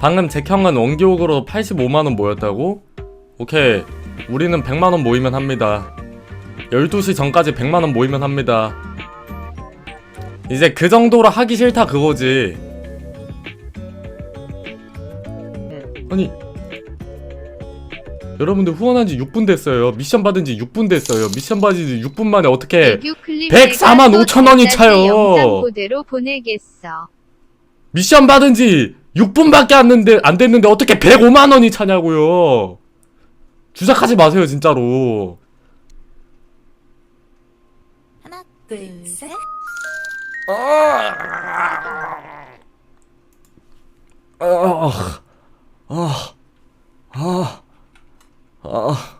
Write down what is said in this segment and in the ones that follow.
방금 잭형은 원기옥으로 85만원 모였다고? 오케이. 우리는 100만원 모이면 합니다. 12시 전까지 100만원 모이면 합니다. 이제 그 정도로 하기 싫다 그거지. 아니 여러분들 후원한 지 6분 됐어요. 미션 받은 지 6분 됐어요. 미션 받은 지 6분 만에 어떻게 애교 클립 104만 내가 5천 원이 또 차요. 미션 받은 지 6분밖에 안 됐는데, 안 됐는데 어떻게 105만 원이 차냐고요. 주작하지 마세요, 진짜로. 하나, 둘, 셋. 아, 아, 아, 아.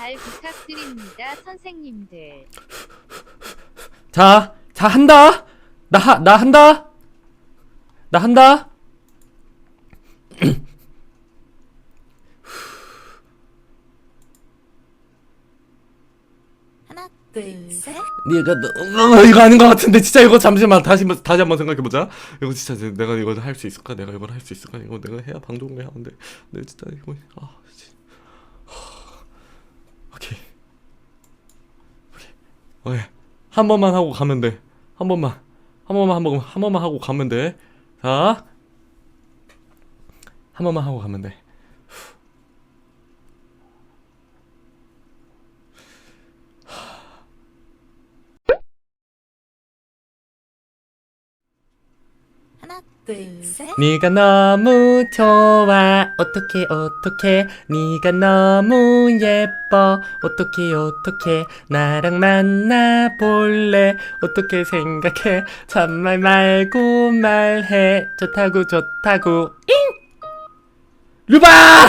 잘 부탁드립니다, 선생님들. 자, 자, 한다! 나, 하, 나 한다! 나 한다! 하나, 둘, 셋. 네가 너, 어, 이거 아닌 것 같은데 진짜 이거 잠시만 다시 한번- 다시 한번 생각해 보자. 이거 진짜 내- 내가 이걸 할 수 있을까? 내가 이걸 할 수 있을까? 이거 내가 해야 방송을 해야 하는데 내 진짜 이거 아 진짜. 오케이 오케이 오케이 한 번만 하고 가면 돼. 한 번만 한 번만 한 번만 한 번만 하고 가면 돼. 자. 한 번만 하고 가면 돼. 하나, 둘, 셋. 네가 너무 좋아. 어떻게 어떻게? 네가 너무 예뻐. 어떻게 어떻게? 나랑 만나 볼래? 어떻게 생각해? 참말 말고 말해. 좋다고 좋다고. 잉! 르바